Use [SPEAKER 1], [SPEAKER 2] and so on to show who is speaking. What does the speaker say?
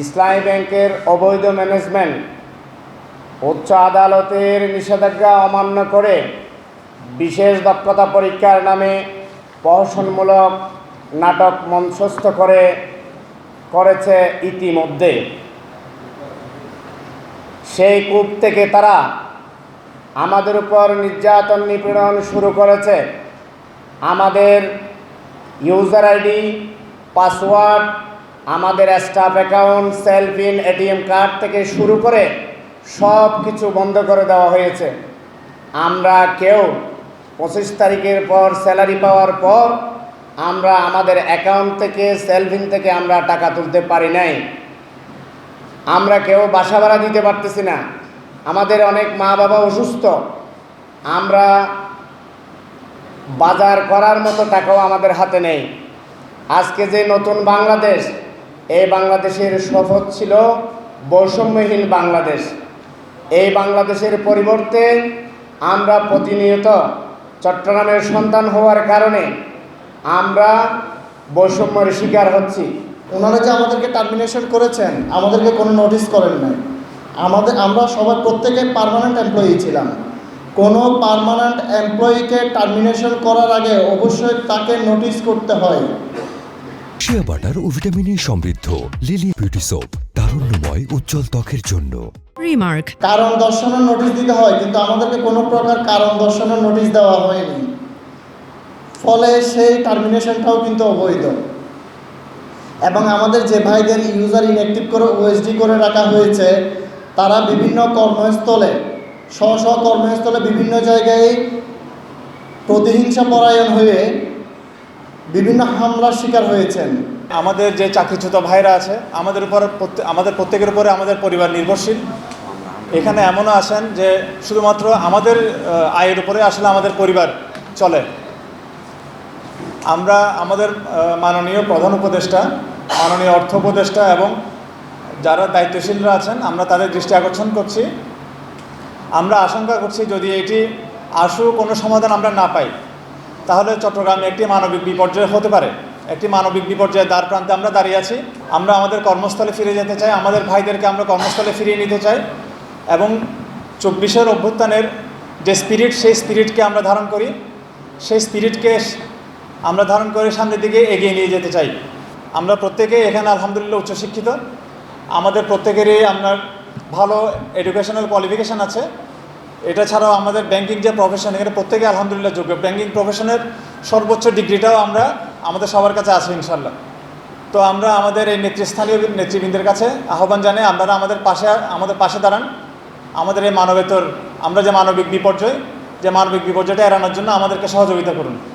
[SPEAKER 1] ইসলামী ব্যাংকের অবৈধ ম্যানেজমেন্ট উচ্চ আদালতের নিষেধাজ্ঞা অমান্য করে বিশেষ দক্ষতা পরীক্ষার নামে প্রহসনমূলক নাটক মঞ্চস্থ করে, করেছে ইতিমধ্যে। সেই কূপ থেকে তারা আমাদের উপর নির্যাতন নিপীড়ন শুরু করেছে। আমাদের ইউজার আইডি, পাসওয়ার্ড আমাদের staff account self in ATM card থেকে শুরু করে সব কিছু বন্ধ করে দেওয়া হয়েছে। আমরা কেউ পঁচিশ তারিখের পর স্যালারি পাওয়ার পর আমরা আমাদের অ্যাকাউন্ট থেকে, সেলফিন থেকে আমরা টাকা তুলতে পারি নাই। আমরা কেউ বাসা ভাড়া দিতে পারতেছি না। আমাদের অনেক মা বাবা অসুস্থ। আমরা বাজার করার মতো টাকাও আমাদের হাতে নেই। আজকে যে নতুন বাংলাদেশ এই বাংলাদেশের শপথ ছিল বৈষম্যহীন বাংলাদেশ। এই বাংলাদেশের পরিবর্তে আমরা প্রতিনিয়ত চট্টগ্রামের সন্তান হওয়ার কারণে আমরা বৈষম্যের শিকার হচ্ছি।
[SPEAKER 2] ওনারা যে আমাদেরকে টার্মিনেশন করেছেন, আমাদেরকে কোনো নোটিশ করেন নাই। আমাদের, আমরা সবাই প্রত্যেকে পার্মানেন্ট এমপ্লয়ি ছিলাম। কোনো পার্মানেন্ট এমপ্লয়িকে টার্মিনেশন করার আগে অবশ্যই তাকে নোটিশ করতে হয়।
[SPEAKER 3] শিয়া বাটার ও ভিটামিন ই সমৃদ্ধ। লিলি বিউটি সোপ তারুণ্যময় উজ্জ্বল ত্বকের জন্য।
[SPEAKER 4] Remark.
[SPEAKER 2] কারণ দর্শনের নোটিশ দিতে হয় কিন্তু আমাদেরকে কোনো প্রকার কারণ দর্শনের নোটিশ দেওয়া হয়নি। ফলে সেই টার্মিনেশনটাও কিন্তু অবৈধ। এবং আমাদের যে ভাইদের ইউজার ইনঅ্যাক্টিভ করে ওএসডি করে রাখা হয়েছে তারা বিভিন্ন কর্মস্থলে স্ব স্ব কর্মস্থলে বিভিন্ন জায়গায় প্রতিহিংসা পরায়ণ হয়ে বিভিন্ন হামলার শিকার হয়েছেন।
[SPEAKER 5] আমাদের যে চাকরিচ্যুত ভাইরা আছে, আমাদের উপর আমাদের প্রত্যেকের উপরে আমাদের পরিবার নির্ভরশীল। এখানে এমনও আসেন যে শুধুমাত্র আমাদের আয়ের উপরে আসলে আমাদের পরিবার চলে। আমরা আমাদের মাননীয় প্রধান উপদেষ্টা, মাননীয় অর্থ উপদেষ্টা এবং যারা দায়িত্বশীলরা আছেন, আমরা তাদের দৃষ্টি আকর্ষণ করছি। আমরা আশঙ্কা করছি যদি এটি আসু কোনো সমাধান আমরা না পাই তাহলে চট্টগ্রামে একটি মানবিক বিপর্যয় হতে পারে। একটি মানবিক বিপর্যয়ের দ্বার প্রান্তে আমরা দাঁড়িয়ে আছি। আমরা আমাদের কর্মস্থলে ফিরে যেতে চাই, আমাদের ভাইদেরকে আমরা কর্মস্থলে ফিরিয়ে নিতে চাই এবং চব্বিশের অভ্যুত্থানের যে স্পিরিট সেই স্পিরিটকে আমরা ধারণ করি। সেই স্পিরিটকে আমরা ধারণ করে সামনের দিকে এগিয়ে নিয়ে যেতে চাই। আমরা প্রত্যেকে এখানে আলহামদুলিল্লাহ উচ্চশিক্ষিত। আমাদের প্রত্যেকেরই আপনার ভালো এডুকেশনাল কোয়ালিফিকেশান আছে। এটা ছাড়াও আমাদের ব্যাংকিং যে প্রফেশন এখানে প্রত্যেকে আলহামদুলিল্লাহ যোগ্য। ব্যাংকিং প্রফেশনের সর্বোচ্চ ডিগ্রিটাও আমরা আমাদের সবার কাছে আছে ইনশাল্লাহ তো আমরা আমাদের এই নেতৃস্থানীয় নেতৃবৃন্দের কাছে আহ্বান জানাই, আপনারা আমাদের পাশে আমাদের পাশে দাঁড়ান। আমাদের এই মানবেতর, আমরা যে মানবিক বিপর্যয়, যে মানবিক বিপর্যয়টা এড়ানোর জন্য আমাদেরকে সহযোগিতা করুন।